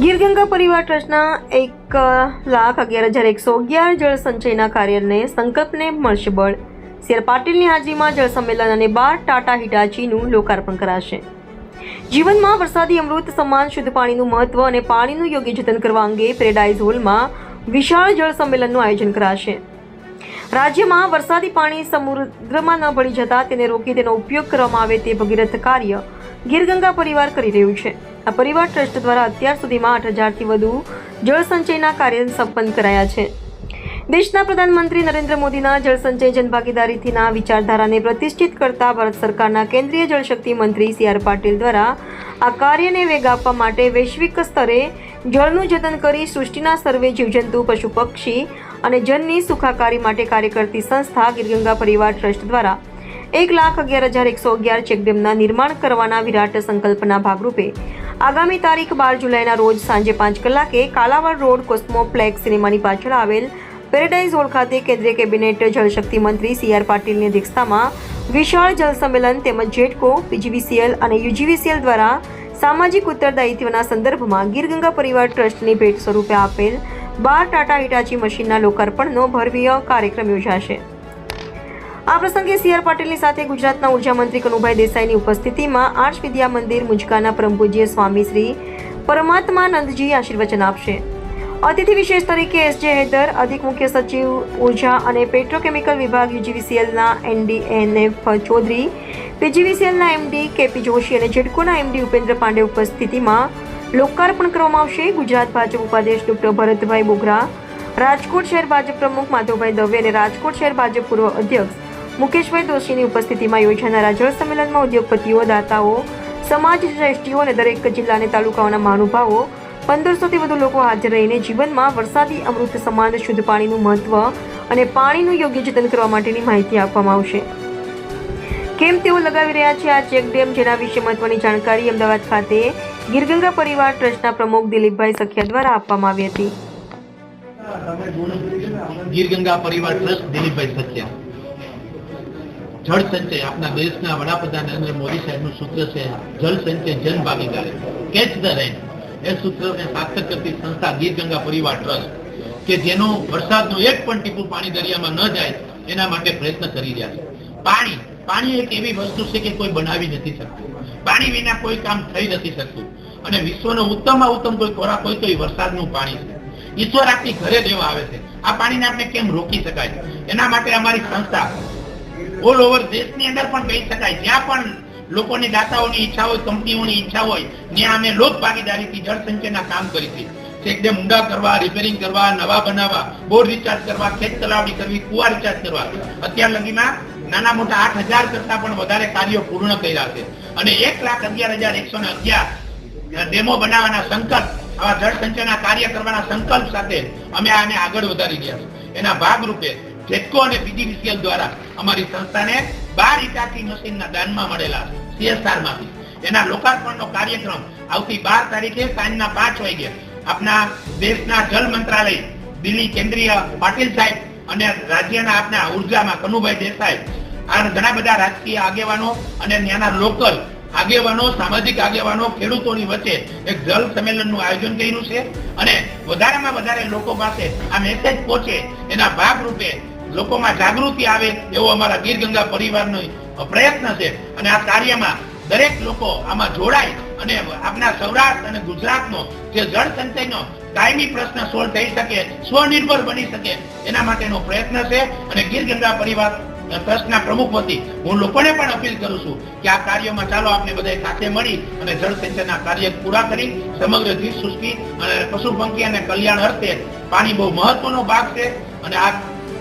ગીર ગંગા પરિવાર ટ્રસ્ટના એક લાખ અગિયાર હજાર એકસો અગિયાર જળ સંચયના કાર્યને સંકલ્પને મળશે બળ. સીઆર પાટીલની હાજરીમાં જળ સંમેલન અને બાર ટાટા હિટાચીનું લોકાર્પણ કરાશે. જીવનમાં વરસાદી અમૃત, સમાન શુદ્ધ પાણીનું મહત્વ અને પાણીનું યોગ્ય જતન કરવા અંગે પેરેડાઇઝ હોલમાં વિશાળ જળ સંમેલનનું આયોજન કરાશે. રાજ્યમાં વરસાદી પાણી સમુદ્રમાં ન ભળી જતા તેને રોકી તેનો ઉપયોગ કરવામાં આવે તે ભગીરથ કાર્ય ગીર ગંગા પરિવાર કરી રહ્યું છે. આ પરિવાર ટ્રસ્ટ દ્વારા અત્યાર સુધીમાં આઠ હજારથી વધુ જળ સંચયના કાર્ય સંપન્ન કરાયા છે. દેશના પ્રધાનમંત્રી નરેન્દ્ર મોદીના જળસંચય જનભાગીદારીથીના વિચારધારાને પ્રતિષ્ઠિત કરતા ભારત સરકારના કેન્દ્રીય જળશક્તિ મંત્રી સી આર પાટીલ દ્વારા આ કાર્યને વેગ આપવા માટે વૈશ્વિક સ્તરે જળનું જતન કરી સૃષ્ટિના સર્વે જીવજંતુ, પશુ પક્ષી અને જનની સુખાકારી માટે કાર્ય કરતી સંસ્થા ગીરગંગા પરિવાર ટ્રસ્ટ દ્વારા એક લાખ અગિયાર હજાર એકસો અગિયાર ચેકડેમના નિર્માણ કરવાના વિરાટ સંકલ્પના ભાગરૂપે. આગામી તારીખ બાર જુલાઈના રોજ સાંજે પાંચ કલાકે કાલાવાડ રોડ કોસ્મોપ્લેક્સ સિનેમાની પાછળ આવેલ પેરેડાઇઝ હોલ ખાતે કેન્દ્રીય કેબિનેટ જળશક્તિ મંત્રી સી આર પાટીલની અધ્યક્ષતામાં વિશાળ જળ સંમેલન તેમજ જેટકો પીજીવીસીએલ અને યુજીવીસીએલ દ્વારા સામાજિક ઉત્તરદાયિત્વના સંદર્ભમાં ગીરગંગા પરિવાર ટ્રસ્ટની ભેટ સ્વરૂપે આપેલ બાર ટાટા હિટાચી મશીનના લોકાર્પણનો ભવ્ય કાર્યક્રમ યોજાશે. આ પ્રસંગે સી આર પાટીલની સાથે ગુજરાતના ઊર્જા મંત્રી કનુભાઈ દેસાઈની ઉપસ્થિતિમાં આર્ષ વિદ્યા મંદિર મુજકાના પરમ પૂજ્ય સ્વામી શ્રી પરમાત્માનંદજી આશીર્વચન આપશે. અતિથિ વિશેષ તરીકે એસ જે હૈદર, અધિક મુખ્ય સચિવ ઊર્જા અને પેટ્રોકેમિકલ વિભાગ યુજીવીસીએલના એનડી એનએફ ચૌધરી, પીજીવીસીએલના એમડી કેપી જોશી અને જેડકોના એમડી ઉપેન્દ્ર પાંડે ઉપસ્થિતિમાં લોકાર્પણ કરવામાં આવશે. ગુજરાત ભાજપ ઉપાધ્યક્ષ ડોક્ટર ભરતભાઈ બોગરા, રાજકોટ શહેર ભાજપ પ્રમુખ માધવભાઈ દવે અને રાજકોટ શહેર ભાજપ પૂર્વ અધ્યક્ષ મુકેશભાઈ દોશીની ઉપસ્થિતિમાં યોજાનારા જળ સંમેલનમાં ઉદ્યોગપતિઓ, દાતાઓ, સમાજ શ્રેષ્ઠીઓ અને દરેક જિલ્લા અને તાલુકાઓના મહાનુભાવો, પંદરસોથી વધુ લોકો હાજર રહીને જીવનમાં વરસાદી અમૃત સમાન શુદ્ધ પાણીનું મહત્વ અને પાણીનું યોગ્ય જતન કરવા માટેની માહિતી આપવામાં આવશે. કેમ તેઓ લગાવી રહ્યા છે આ ચેક ડેમ જેના વિશે મહત્વની જાણકારી અમદાવાદ ખાતે ગીરગંગા પરિવાર ટ્રસ્ટના પ્રમુખ દિલીપભાઈ સખિયા દ્વારા આપવામાં આવી હતી. ગીરગંગા પરિવાર ટ્રસ્ટ દિલીપભાઈ સત્યા જળ સંચય આપણા દેશના વડાપ્રધાન નરેન્દ્ર મોદી સાહેબનું સૂત્ર છે જળ સંચય જન ભાગીદારી. Catch the rain. એ સૂત્રને સાર્થક કરતી સંસ્થા ગીર ગંગા પરિવાર ટ્રસ્ટ, કે જેનું વરસાદનું એક પણ ટીપું પાણી દરિયામાં ન જાય, એના માટે પ્રયત્ન કરી રહ્યા છે. પાણી પાણી એક એવી વસ્તુ છે કે કોઈ બનાવી નથી શકતું. પાણી વિના કોઈ કામ થઈ નથી શકતું. અને વિશ્વનો ઉત્તમમાં ઉત્તમ કોઈ ખોરાક હોય તો એ વરસાદનું પાણી છે. ઈશ્વર આપની ઘરે દેવા આવે છે. આ પાણીને આપણે કેમ રોકી શકાય? એના માટે અમારી સંસ્થા ઓલ ઓવર દેશની અંદર પણ કહી શકાય. જ્યાં પણ લોકોની દાતાઓની ઈચ્છા હોય, કંપનીઓની ઈચ્છા હોય, ત્યાં અમે લોક ભાગીદારીથી જળ સંચયના કામ કરી છે ઊંડા કરવા રિપેરિંગ કરવા, નવા બનાવવા બોર રિચાર્જ કરવા, ખેત તલાવડી કરવી, કુવા રિચાર્જ કરવા. અત્યાર લગીમાં નાના મોટા આઠ હજાર કરતા પણ વધારે કાર્યો પૂર્ણ કર્યા છે. અને એક લાખ અગિયાર હજાર એકસો ને અગિયાર ડેમો બનાવવાના સંકલ્પ, આવા જળ સંચયના કાર્ય કરવાના સંકલ્પ સાથે અમે આને આગળ વધારી ગયા એના ભાગરૂપે જેટકો અને દ્વારા અમારી સંસ્થાને બાર ઇટાચી મશીનના દાનમાં મળેલા સીએસઆર એના લોકાર્પણનો કાર્યક્રમ આવતી બાર તારીખે સાંજના પાંચ વાગે આપના દેશના જળ મંત્રાલય, દિલ્હી કેન્દ્રીય પાટીલ સાહેબ અને રાજ્યના આપના ઉર્જામાં કનુભાઈ દેસાઈ આ ઘણા બધા રાજકીય આગેવાનો અને ત્યાંના લોકલ આગેવાનો, સામાજિક આગેવાનો, ખેડૂતોની વચ્ચે એક જલ સંમેલનનું આયોજન કર્યું છે અને વધારેમાં વધારે લોકો પાસે આ મેસેજ પહોંચે એના ભાગરૂપે લોકોમાં જાગૃતિ આવે એવો અમારા ગીર ગંગા પરિવારનો પ્રયત્ન છે. અને આ કાર્યમાં દરેક લોકો આમાં જોડાય અને આપણા સૌરાષ્ટ્ર અને ગુજરાતનો જે જળ સંચયનો કાયમી પ્રશ્ન સોલ્વ થઈ શકે, સ્વનિર્ભર બની શકે, એના માટેનો પ્રયત્ન છે. અને ગીર ગંગા પરિવાર ટ્રસ્ટના પ્રમુખ વતી હું લોકોને પણ અપીલ કરું છું કે આ કાર્યમાં ચાલો આપણે બધા સાથે મળી અને જળ સંચયના કાર્ય પૂરા કરી સમગ્ર જીવ સૃષ્ટિ અને પશુ પંખી અને કલ્યાણ અર્થે પાણી બહુ મહત્વનો ભાગ છે. અને આ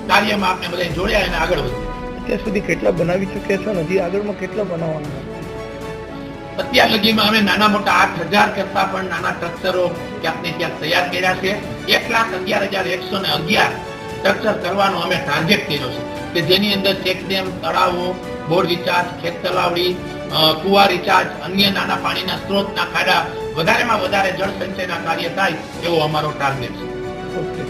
કાર્યમાં આપણે બધા જોડ્યા અને આગળ વધ્યા. અત્યાર સુધી કેટલા બનાવી ચૂક્યા છો હજી આગળમાં કેટલા બનાવવાના અત્યાર લગીમાં અમે નાના મોટા આઠ હજાર કરતા પણ નાના સ્ટ્રક્ચરો ક્યાંક ને ક્યાંક તૈયાર કર્યા છે. એક લાખ અગિયાર હજાર એકસો ને અગિયાર સ્ટ્રક્ચર કરવાનો અમે ટાર્ગેટ કર્યો છે. કે જેની અંદર ચેકડેમ તળાવો બોર રિચાર્જ ખેત તલાવડી કુવા રિચાર્જ અન્ય નાના પાણીના સ્ત્રોતના ખાડા વધારેમાં વધારે જળ સંચયના કાર્ય થાય એવો અમારો ટાર્ગેટ છે. ઓકે.